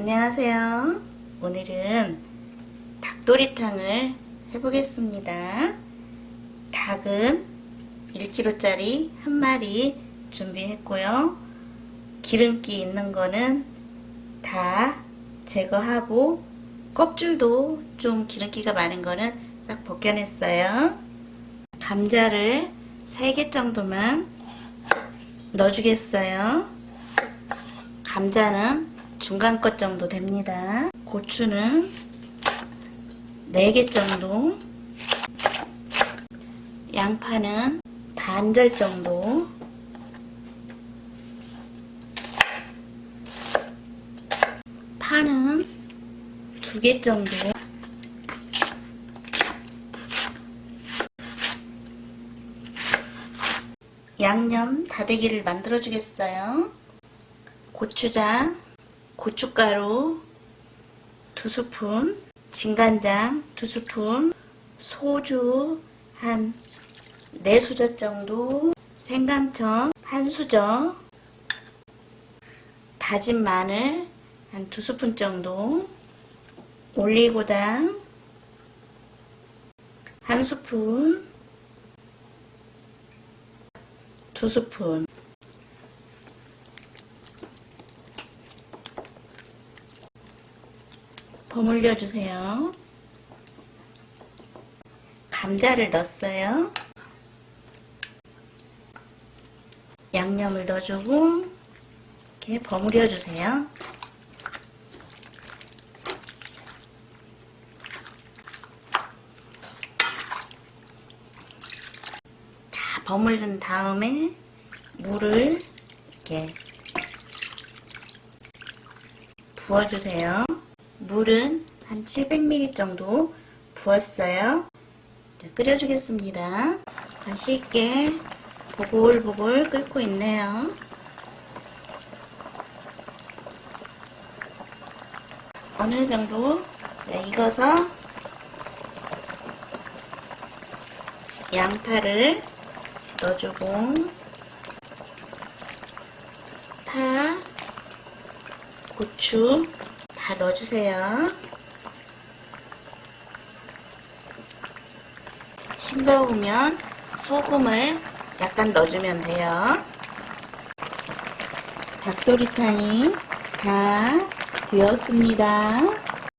안녕하세요. 오늘은 닭도리탕을 해보겠습니다. 닭은 1kg짜리 한 마리 준비했고요. 기름기 있는 거는 다 제거하고 껍질도 좀 기름기가 많은 거는 싹 벗겨냈어요. 감자를 3개 정도만 넣어주겠어요. 감자는 중간 것 정도 됩니다. 고추는 4개 정도. 양파는 반절 정도. 파는 2개 정도. 양념 다대기를 만들어 주겠어요. 고추장, 고춧가루 두 스푼, 진간장 두 스푼, 소주 한네 수저 정도, 생강청 한 수저, 다진 마늘 한두 스푼 정도, 올리고당 한 스푼, 두 스푼, 버물려 주세요. 감자를 넣었어요. 양념을 넣어주고 이렇게 버무려 주세요. 다 버무린 다음에 물을 이렇게 부어주세요. 물은 한 700ml 정도 부었어요. 자, 끓여주겠습니다. 맛있게 보글보글 끓고 있네요. 어느 정도 네, 익어서 양파를 넣어주고 파, 고추 다 넣어주세요. 싱거우면 소금을 약간 넣어주면 돼요. 닭도리탕이 다 되었습니다.